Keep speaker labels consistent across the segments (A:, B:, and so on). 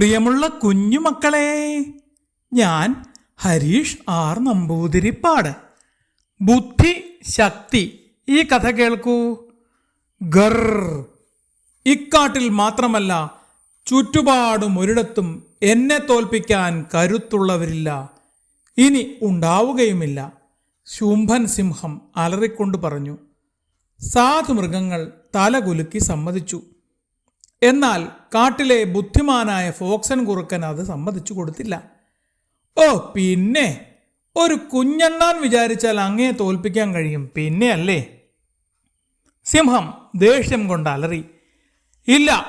A: പ്രിയമുള്ള കുഞ്ഞുമക്കളെ ഞാൻ ഹരീഷ് ആർ നമ്പൂതിരിപ്പാട്. ബുദ്ധി ശക്തി ഈ കഥ കേൾക്കൂ. ഗർ. ഇക്കാട്ടിൽ മാത്രമല്ല ചുറ്റുപാടും ഒരിടത്തും എന്നെ തോൽപ്പിക്കാൻ കരുത്തുള്ളവരില്ല. ഇനി ഉണ്ടാവുകയുമില്ല. ശുംഭൻ സിംഹം അലറിക്കൊണ്ട് പറഞ്ഞു. സാധു മൃഗങ്ങൾ തലകുലുക്കി സമ്മതിച്ചു. എന്നാൽ കാട്ടിലെ ബുദ്ധിമാനായ ഫോക്സൻ കുറുക്കൻ അത് സമ്മതിച്ചു കൊടുത്തില്ല. ഓ പിന്നെ. ഒരു കുഞ്ഞണ്ണാൻ വിചാരിച്ചാൽ അങ്ങയെ തോൽപ്പിക്കാൻ കഴിയും. പിന്നെ അല്ലേ? സിംഹം ദേഷ്യം കൊണ്ട് അലറി. ഇല്ല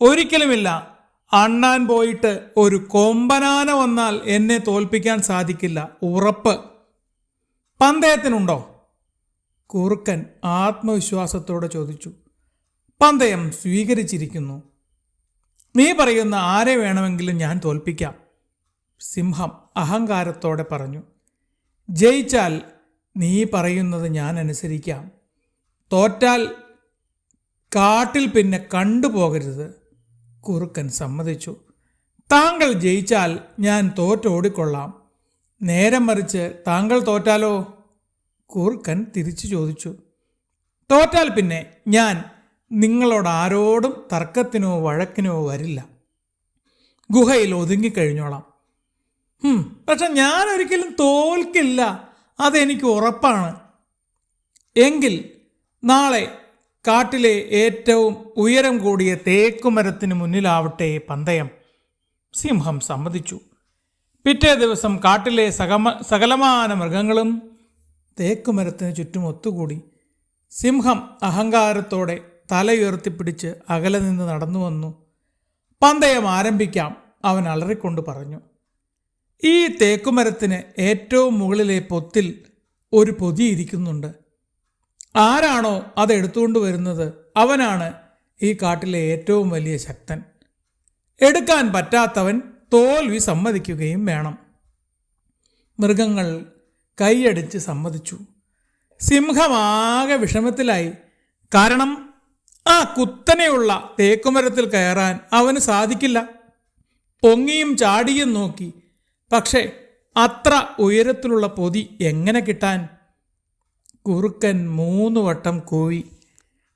A: ഒരിക്കലുമില്ല. അണ്ണാൻ പോയിട്ട് ഒരു കൊമ്പനാന വന്നാൽ എന്നെ തോൽപ്പിക്കാൻ സാധിക്കില്ല. ഉറപ്പ്. പന്തയത്തിനുണ്ടോ? കുറുക്കൻ ആത്മവിശ്വാസത്തോടെ ചോദിച്ചു. പന്തയം സ്വീകരിച്ചിരിക്കുന്നു. നീ പറയുന്ന ആരെ വേണമെങ്കിലും ഞാൻ തോൽപ്പിക്കാം. സിംഹം അഹങ്കാരത്തോടെ പറഞ്ഞു. ജയിച്ചാൽ നീ പറയുന്നത് ഞാൻ അനുസരിക്കാം. തോറ്റാൽ കാട്ടിൽ പിന്നെ കണ്ടുപോകരുത്. കുറുക്കൻ സമ്മതിച്ചു. താങ്കൾ ജയിച്ചാൽ ഞാൻ തോറ്റോടിക്കൊള്ളാം നേരം മറിച്ച് താങ്കൾ തോറ്റാലോ? കുറുക്കൻ തിരിച്ചു ചോദിച്ചു. തോറ്റാൽ പിന്നെ ഞാൻ നിങ്ങളോട് ആരോടും തർക്കത്തിനോ വഴക്കിനോ വരില്ല. ഗുഹയിൽ ഒതുങ്ങിക്കഴിഞ്ഞോളാം. പക്ഷെ ഞാൻ ഒരിക്കലും തോൽക്കില്ല. അതെനിക്ക് ഉറപ്പാണ്. എങ്കിൽ നാളെ കാട്ടിലെ ഏറ്റവും ഉയരം കൂടിയ തേക്കുമരത്തിന് മുന്നിലാവട്ടെ പന്തയം. സിംഹം സമ്മതിച്ചു. പിറ്റേ ദിവസം കാട്ടിലെ സകമ സകലമാന മൃഗങ്ങളും തേക്കുമരത്തിന് ചുറ്റും ഒത്തുകൂടി സിംഹം അഹങ്കാരത്തോടെ തലയുയർത്തിപ്പിടിച്ച് അകലെ നിന്ന് നടന്നു വന്നു. പന്തയം ആരംഭിക്കാം അവൻ അലറിക്കൊണ്ട് പറഞ്ഞു. ഈ തേക്കുമരത്തിന് ഏറ്റവും മുകളിലെ പൊത്തിൽ ഒരു പൊതി ഇരിക്കുന്നുണ്ട്. ആരാണോ അത് എടുത്തുകൊണ്ട് വരുന്നത് അവനാണ് ഈ കാട്ടിലെ ഏറ്റവും വലിയ ശക്തൻ. എടുക്കാൻ പറ്റാത്തവൻ തോൽവി സമ്മതിക്കുകയും വേണം. മൃഗങ്ങൾ കൈയടിച്ച് സമ്മതിച്ചു. സിംഹമാകെ വിഷമത്തിലായി. കാരണം ആ കുത്തനെയുള്ള തേക്കുമരത്തിൽ കയറാൻ അവന് സാധിക്കില്ല. പൊങ്ങിയും ചാടിയും നോക്കി. പക്ഷേ അത്ര ഉയരത്തിലുള്ള പൊതി എങ്ങനെ കിട്ടാൻ? കുറുക്കൻ മൂന്ന് വട്ടം കൂവി.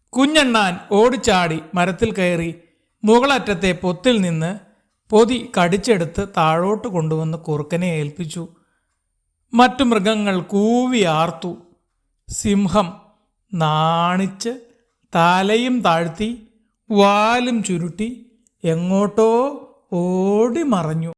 A: കുഞ്ഞണ്ണാൻ ഓടിച്ചാടി മരത്തിൽ കയറി മുകളറ്റത്തെ പൊത്തിൽ നിന്ന് പൊതി കടിച്ചെടുത്ത് താഴോട്ട് കൊണ്ടുവന്ന് കുറുക്കനെ ഏൽപ്പിച്ചു. മറ്റു മൃഗങ്ങൾ കൂവി ആർത്തു. സിംഹം നാണിച്ച് തലയും താഴ്ത്തി വാലും ചുരുട്ടി എങ്ങോട്ടോ ഓടി മറഞ്ഞു.